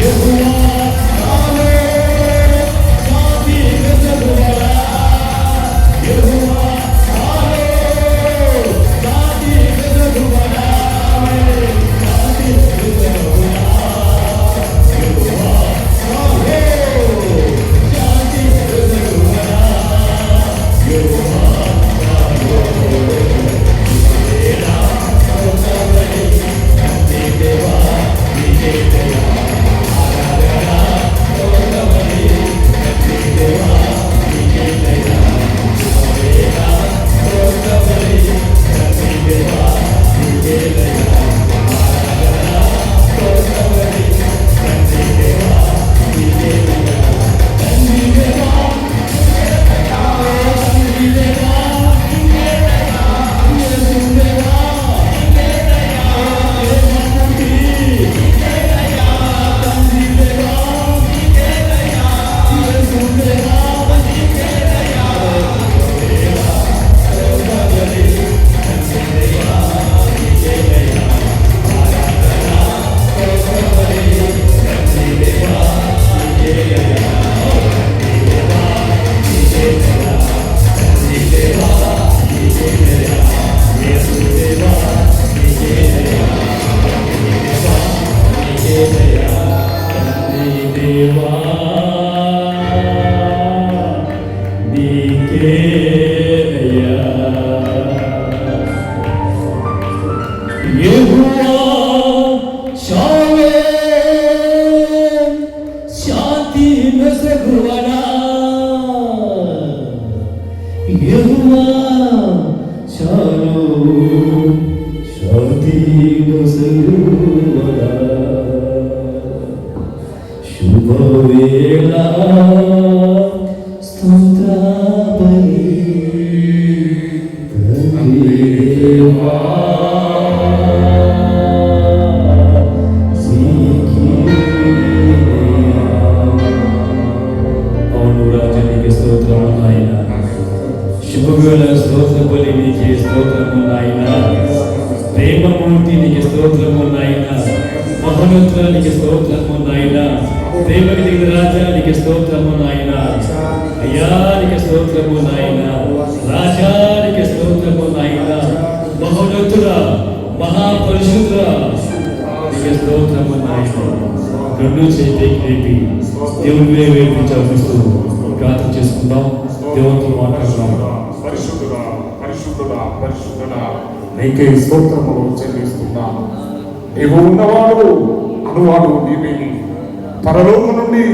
Eu నొసగువరా. శుభవేళ స్తోత్ర బలి తండ్రిదేవా, అవును రాజా నీకు స్తోత్రము నాయన శుభవేళ స్తోత్ర స్తోత్రము నాయన. ప్రేమ కలిగిన రాజా నీకు స్తోత్రము నాయన. అయ్యా నీకు స్తోత్రము నాయన. రాజా నీకు స్తోత్రము నాయన. మహోన్నతుల మహాపరిశుద్ధ నీకు స్తోత్రము నాయన. రెండు చేతి లేపి దేవుని వైపు చూపిస్తూ ప్రార్థన చేసుకుందాం. దేవునితో మాట్లాడుతున్నాం పరిశుద్ధుడా పరిశుద్ధుడా పరిశుద్ధుడా. నీకే స్తోత్రములు చెల్లిస్తున్నాను నీవు ఉన్నవాడు. అనువాడు నీవే. పరలోకం నుండి